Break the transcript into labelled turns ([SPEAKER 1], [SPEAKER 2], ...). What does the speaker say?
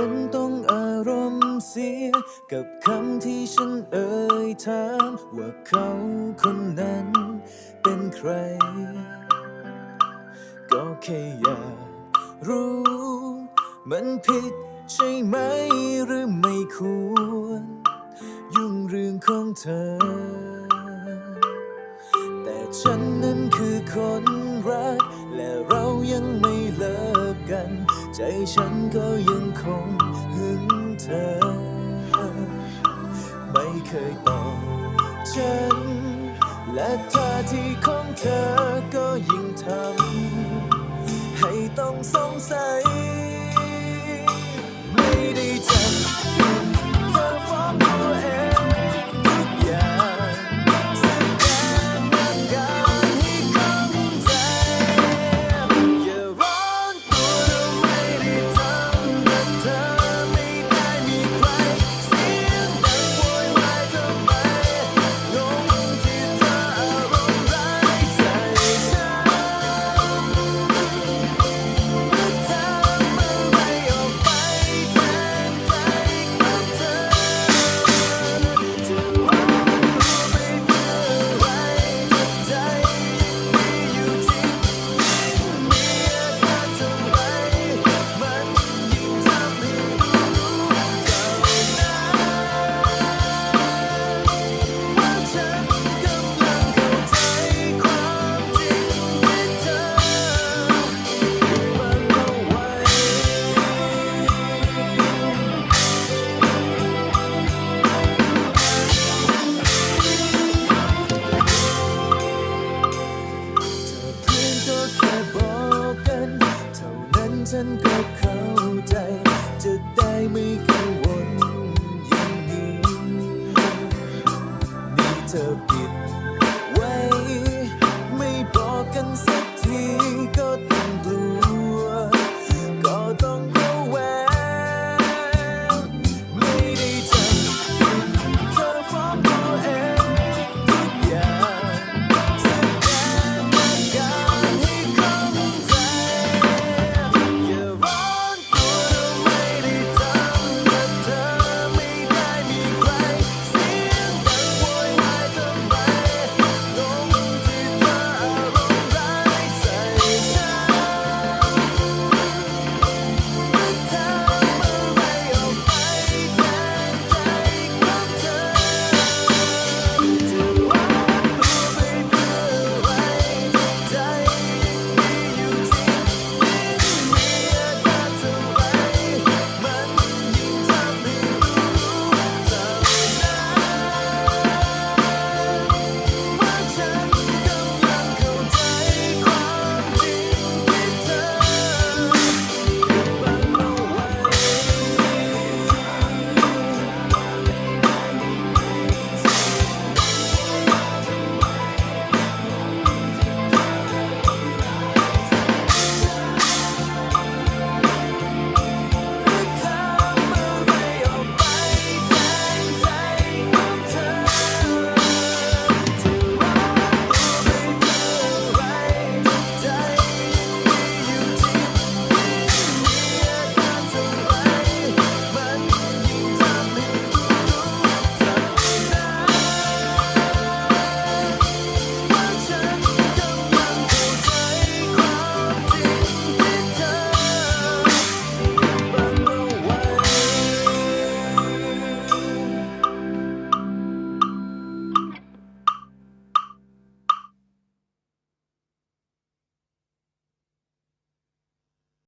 [SPEAKER 1] ฉันต้องอารมณ์เสีย กับคำที่ฉันเอ่ยถามว่าเขาคนนั้นเป็นใคร ก็แค่อยากรู้ มันผิดใช่ไหมหรือไม่ควร ยุ่งเรื่องของเธอ แต่ฉันนั้นคือคนรัก และเรายังไม่เลิกกัน ใจฉันก็ยังคงหึงเธอ ไม่เคยตอบฉัน และท่าทีของเธอก็ยิ่งทำให้ต้องสงสัย I make a